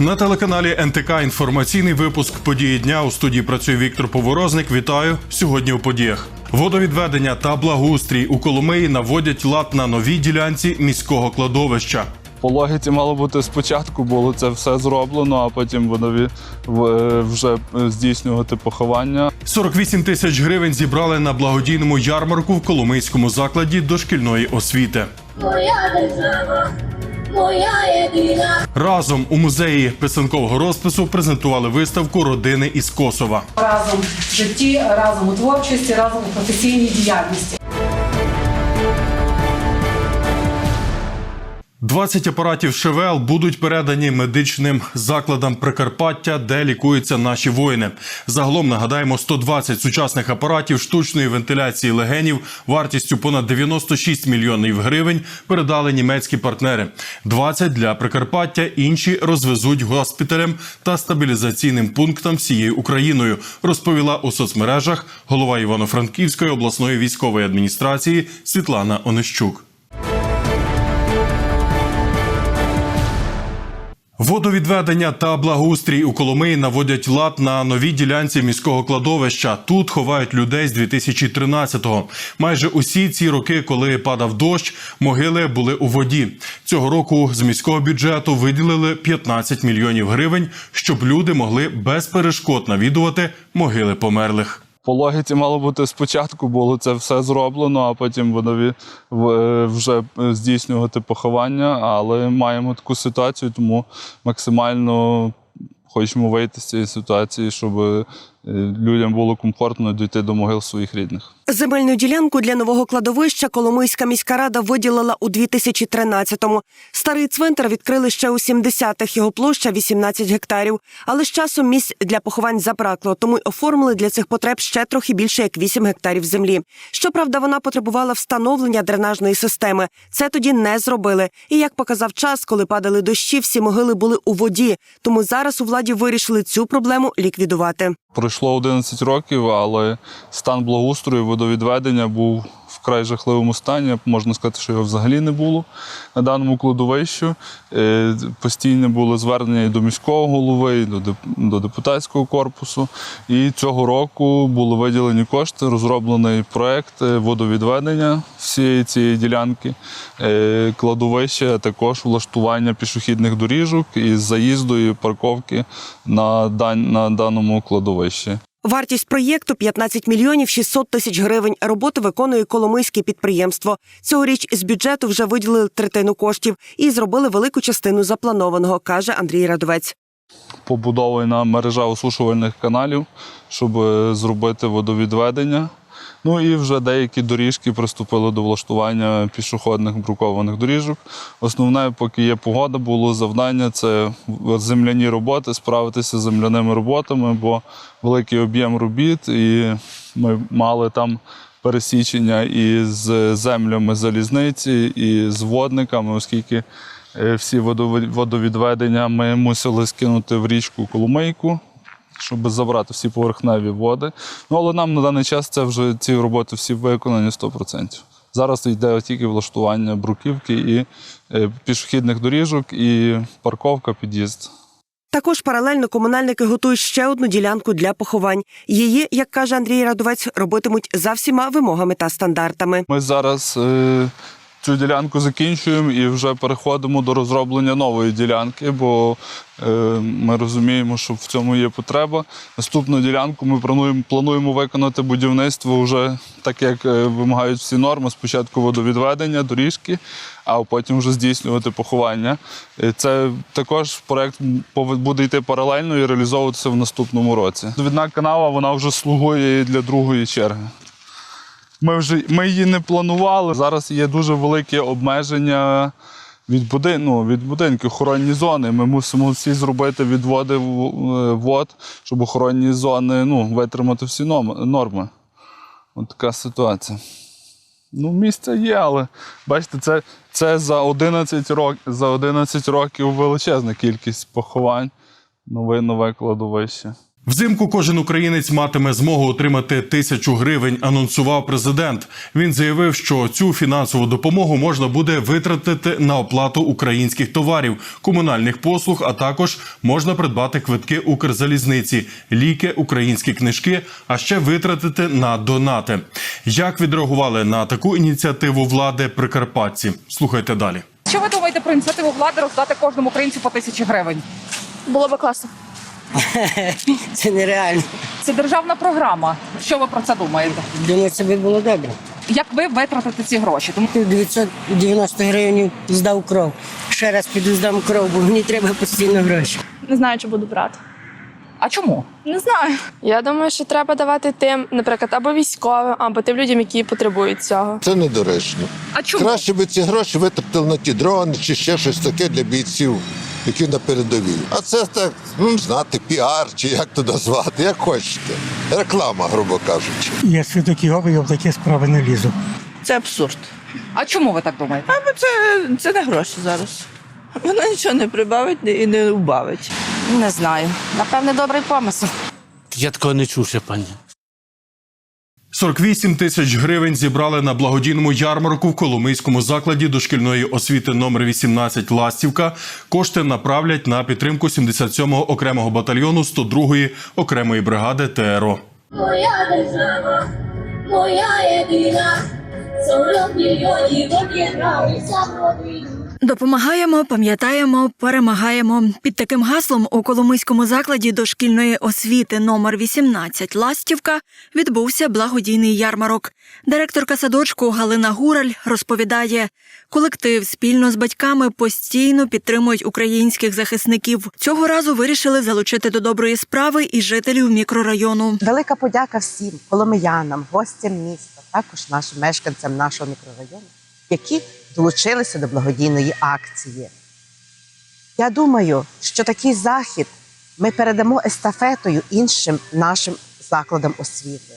На телеканалі НТК інформаційний випуск події дня у студії працює Віктор Поворозник. Вітаю сьогодні у подіях. Водовідведення та благоустрій у Коломиї наводять лад на новій ділянці міського кладовища. По логіці мало бути спочатку було це все зроблено, а потім воно вже е, здійснювати поховання. 48 тисяч гривень зібрали на благодійному ярмарку в Коломийському закладі дошкільної освіти. Моя держава, моя єдина. Разом у музеї писанкового розпису презентували виставку Родини із Косова. разом в житті, разом у творчості, разом у професійній діяльності. 20 апаратів ШВЛ будуть передані медичним закладам Прикарпаття, де лікуються наші воїни. Загалом нагадаємо 120 сучасних апаратів штучної вентиляції легенів вартістю понад 96 мільйонів гривень передали німецькі партнери. 20 для Прикарпаття, інші розвезуть госпіталям та стабілізаційним пунктам всією Україною. Розповіла у соцмережах голова Івано-Франківської обласної військової адміністрації Світлана Онищук. Водовідведення та благоустрій у Коломиї наводять лад на новій ділянці міського кладовища. Тут ховають людей з 2013-го. Майже усі ці роки, коли падав дощ, могили були у воді. Цього року з міського бюджету виділили 15 мільйонів гривень, щоб люди могли без перешкод навідувати могили померлих. По логіці мало бути спочатку було це все зроблено, а потім воно е, вже е, здійснювати поховання. Але маємо таку ситуацію, тому максимально хочемо вийти з цієї ситуації, щоб е, людям було комфортно дійти до могил своїх рідних. Земельну ділянку для нового кладовища Коломийська міська рада виділила у 2013-му. Старий цвинтар відкрили ще у 70-х, його площа 18 гектарів. Але з часом місць для поховань забракло, тому й оформили для цих потреб ще трохи більше як 8 гектарів землі. Щоправда, вона потребувала встановлення дренажної системи. Це тоді не зробили. І як показав час, коли падали дощі, всі могили були у воді. Тому зараз у владі вирішили цю проблему ліквідувати. Пройшло 11 років, але стан благоустрою водовідведення був вкрай жахливому стані. Можна сказати, що його взагалі не було на даному кладовищу. Е, Постійне було звернення і до міського голови, і до депутатського корпусу. І цього року були виділені кошти, розроблений проект е, водовідведення всієї цієї ділянки, е, кладовища, а також влаштування пішохідних доріжок із заїзду і парковки на даному кладовищі. Вартість проєкту 15 мільйонів 600 тисяч гривень. Роботу виконує Коломийське підприємство. Цьогоріч з бюджету вже виділили третину коштів і зробили велику частину запланованого, каже Андрій Радовець. побудована мережа осушувальних каналів, щоб е, зробити водовідведення. Ну і вже деякі доріжки приступили до влаштування пішохідних брукованих доріжок. Основне, поки є погода, було завдання це земляні роботи, справитися з земляними роботами, бо великий об'єм робіт, і ми мали там пересічення і з землями залізниці, і з водниками, оскільки е, всі водові- водовідведення ми мусили скинути в річку Коломийку, щоб забрати всі поверхневі води. Ну, але нам на даний час це вже ці роботи всі виконані 100%. Зараз йде тільки влаштування бруківки і е, пішохідних доріжок, і парковка, під'їзд. Також паралельно комунальники готують ще одну ділянку для поховань. Її, як каже Андрій Радовець, робитимуть за всіма вимогами та стандартами. Ми зараз е, цю ділянку закінчуємо і вже переходимо до розроблення нової ділянки, бо е, ми розуміємо, що в цьому є потреба. Наступну ділянку ми плануємо, плануємо виконати будівництво вже так, як е, вимагають всі норми. Спочатку водовідведення, доріжки, а потім вже здійснювати поховання. Е, Це також проект буде йти паралельно і реалізовуватися в наступному році. Довідна канава вона вже слугує для другої черги. Ми вже ми її не планували. Зараз є дуже велике обмеження від будин, ну, від будинків, охоронні зони. Ми мусимо всі зробити відводи е, вод, щоб охоронні зони ну, витримати всі норми. От така ситуація. Ну, місце є, але бачите, це, це за 11 років, за 11 років величезна кількість поховань. Нове нове кладовище. Взимку кожен українець матиме змогу отримати тисячу гривень. Анонсував президент. Він заявив, що цю фінансову допомогу можна буде витратити на оплату українських товарів, комунальних послуг, а також можна придбати квитки Укрзалізниці, ліки, українські книжки, а ще витратити на донати. Як відреагували на таку ініціативу влади прикарпатці? Слухайте далі. Що ви думаєте про ініціативу влади роздати кожному українцю по тисячі гривень? Було би класно. Це нереально. Це державна програма. Що ви про це думаєте? Думаю, це би було добре. Як ви витратите ці гроші? Тому Ти 990 гривень здав кров. Ще раз піду здам кров, бо мені треба постійно гроші. Не знаю, чи буду брати. а чому? Не знаю. Я думаю, що треба давати тим, наприклад, або військовим, або тим людям, які потребують цього. Це недоречно. А чому? Краще би ці гроші витратили на ті дрони чи ще щось таке для бійців, які на передовій. А це так, ну не знати, піар чи як то назвати, як хочете. Реклама, грубо кажучи. Я свідок Єгови, я в такі справи не лізу. Це абсурд. А чому ви так думаєте? Бо це, це не гроші зараз. Воно нічого не прибавить і не убавить. Не знаю. Напевне, добрий помисел. Я такого не чув ще, пані. 48 тисяч гривень зібрали на благодійному ярмарку в Коломийському закладі дошкільної освіти номер 18 Ластівка. Кошти направлять на підтримку 77-го окремого батальйону 102-ї окремої бригади ТРО. Моя держава, моя єдина, 40 мільйонів об'єдналися в родину. Допомагаємо, пам'ятаємо, перемагаємо. Під таким гаслом у Коломийському закладі дошкільної освіти номер 18 Ластівка відбувся благодійний ярмарок. Директорка садочку Галина Гураль розповідає, колектив спільно з батьками постійно підтримують українських захисників. Цього разу вирішили залучити до доброї справи і жителів мікрорайону. Велика подяка всім коломиянам, гостям міста, також нашим мешканцям нашого мікрорайону, які долучилися до благодійної акції. Я думаю, що такий захід ми передамо естафетою іншим нашим закладам освіти,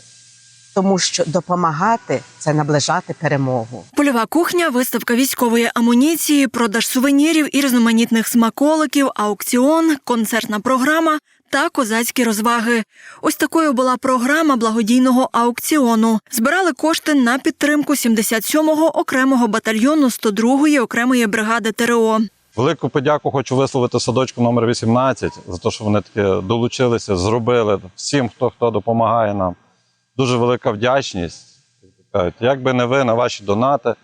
тому що допомагати це наближати перемогу. Польова кухня, виставка військової амуніції, продаж сувенірів і різноманітних смаколиків, аукціон, концертна програма та козацькі розваги. Ось такою була програма благодійного аукціону. Збирали кошти на підтримку 77-го окремого батальйону 102-ї окремої бригади ТРО. Велику подяку хочу висловити садочку номер 18 за те, що вони таки долучилися, зробили всім, хто хто допомагає нам. Дуже велика вдячність. Кажуть, Якби не ви на ваші донати,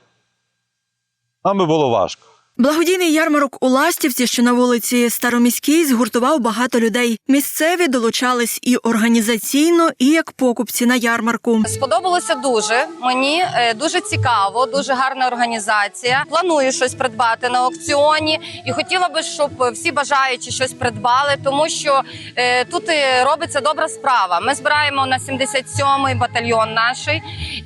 нам би було важко. Благодійний ярмарок у Ластівці, що на вулиці Староміській, згуртував багато людей. Місцеві долучались і організаційно, і як покупці на ярмарку. Сподобалося дуже. Мені е, дуже цікаво, дуже гарна організація. Планую щось придбати на аукціоні і хотіла би, щоб всі бажаючі щось придбали, тому що е, тут е, робиться добра справа. Ми збираємо на 77-й батальйон наш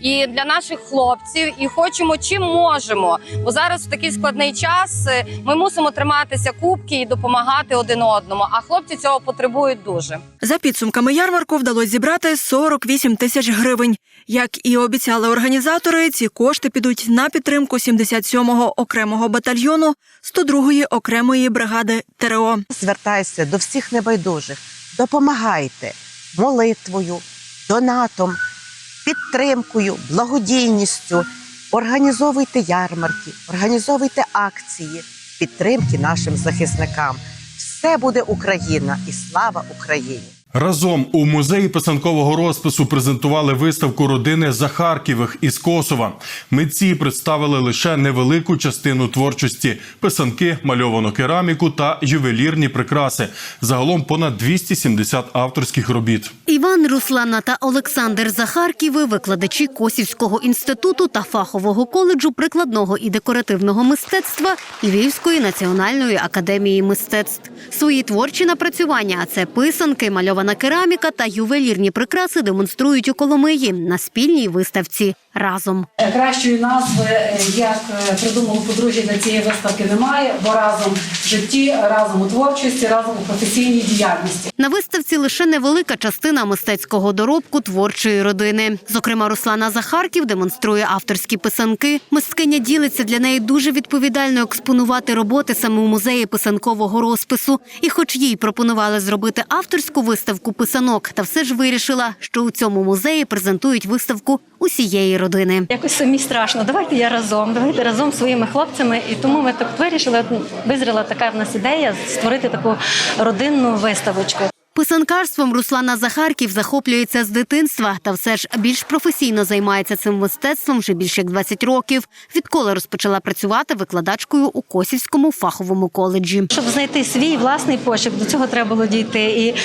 і для наших хлопців, і хочемо чим можемо. Бо зараз в такий складний час е, ми мусимо триматися кубки і допомагати один одному. А хлопці цього потребують дуже. За підсумками ярмарку вдалося зібрати 48 тисяч гривень. Як і обіцяли організатори, ці кошти підуть на підтримку 77-го окремого батальйону 102-ї окремої бригади ТРО. Звертаюся до всіх небайдужих. Допомагайте молитвою, донатом, підтримкою, благодійністю. Організовуйте ярмарки, організовуйте акції підтримки нашим захисникам. Все буде Україна і слава Україні! Разом у музеї писанкового розпису презентували виставку родини Захарківих із Косова. Митці представили лише невелику частину творчості: писанки, мальовану кераміку та ювелірні прикраси. Загалом понад 270 авторських робіт. Іван, Руслана та Олександр Захарківи – викладачі Косівського інституту та фахового коледжу прикладного і декоративного мистецтва Львівської національної академії мистецтв. Свої творчі напрацювання, це писанки, мальована кераміка та ювелірні прикраси демонструють у Коломиї на спільній виставці разом. Е, Кращої назви, е, як е, придумало подружжя для цієї виставки, немає, бо разом в житті, разом у творчості, разом у професійній діяльності. На виставці лише невелика частина мистецького доробку творчої родини. Зокрема, Руслана Захарків демонструє авторські писанки. Мисткиня ділиться для неї дуже відповідально експонувати роботи саме у музеї писанкового розпису. І, хоч їй пропонували зробити авторську виставку. Виставку писанок, та все ж вирішила, що у цьому музеї презентують виставку усієї родини. Якось самі страшно. Давайте я разом, давайте разом з своїми хлопцями. І тому ми так вирішили. Визріла така в нас ідея створити таку родинну виставочку. Писанкарством Руслана Захарків захоплюється з дитинства, та все ж більш професійно займається цим мистецтвом вже більше як 20 років. Відколи розпочала працювати викладачкою у Косівському фаховому коледжі. Щоб знайти свій власний пошук, до цього треба було дійти. І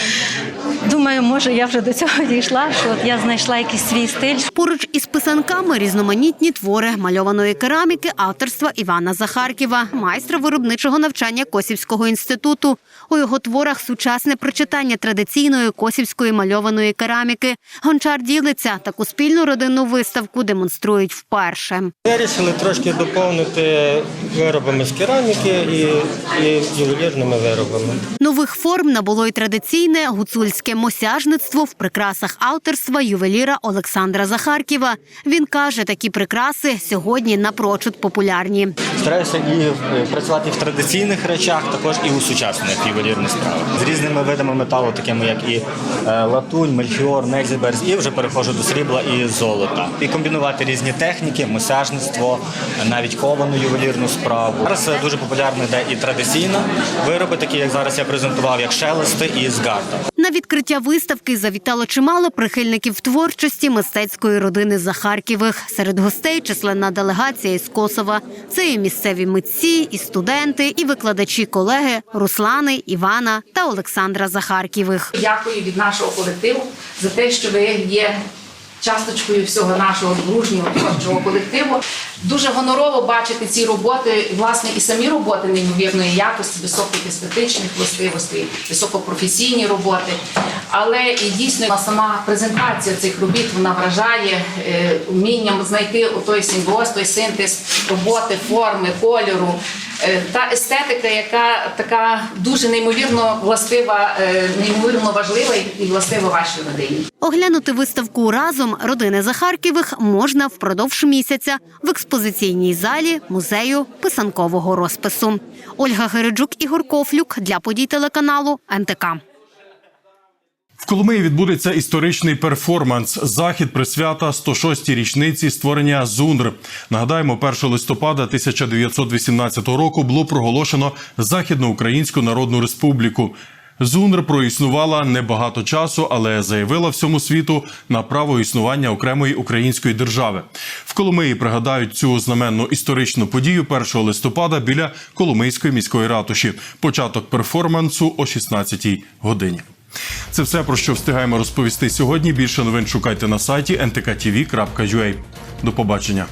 думаю, може, я вже до цього дійшла, що от я знайшла якийсь свій стиль. Поруч із писанками різноманітні твори мальованої кераміки авторства Івана Захарківа, майстра виробничого навчання Косівського інституту. У його творах сучасне прочитання традиційної косівської мальованої кераміки. Гончар ділиться таку спільну родинну виставку демонструють вперше. Вирішили трошки доповнити виробами з кераміки і, і ювелірними виробами. Нових форм набуло й традиційне гуцульське мосяжництво в прикрасах авторства ювеліра Олександра Захарківа. Він каже, такі прикраси сьогодні напрочуд популярні. Стараюся і е, працювати в традиційних речах, також і у сучасних ювелірних справах з різними видами металу, такими як і е, латунь, мельхіор, незіберз, і вже переходжу до срібла і золота. І комбінувати різні техніки, мосяжництво, навіть ковану ювелірну справу. Зараз е, дуже популярно йде і традиційно вироби, такі як зараз я презентував, як шелести і згарда. На відкриття виставки завітало чимало прихильників творчості мистецької родини Захарківих. Серед гостей численна делегація із Косова. Це і місцеві митці, і студенти, і викладачі колеги Руслани, Івана та Олександра Захарківих. Дякую від нашого колективу за те, що ви є часточкою всього нашого дружнього творчого колективу. Дуже гонорово бачити ці роботи, власне, і самі роботи неймовірної якості, високих естетичних властивостей, високопрофесійні роботи. Але і дійсно сама презентація цих робіт вона вражає е, вмінням знайти той симбіоз, той синтез роботи, форми, кольору. Е, Та естетика, яка така дуже неймовірно властива, е, неймовірно важлива і властива вашій родині. Оглянути виставку разом родини Захарківих можна впродовж місяця в експозиційній залі музею писанкового розпису. Ольга Гереджук, Ігор Кофлюк для подій телеканалу НТК. В Коломиї відбудеться історичний перформанс. Захід присвята 106-й річниці створення ЗУНР. Нагадаємо, 1 листопада 1918 року було проголошено Західноукраїнську Народну Республіку. ЗУНР проіснувала небагато часу, але заявила всьому світу на право існування окремої української держави. В Коломиї пригадають цю знаменну історичну подію 1 листопада біля Коломийської міської ратуші. Початок перформансу о 16-й годині. Це все про що встигаємо розповісти сьогодні. Більше новин шукайте на сайті ntktv.ua. До побачення.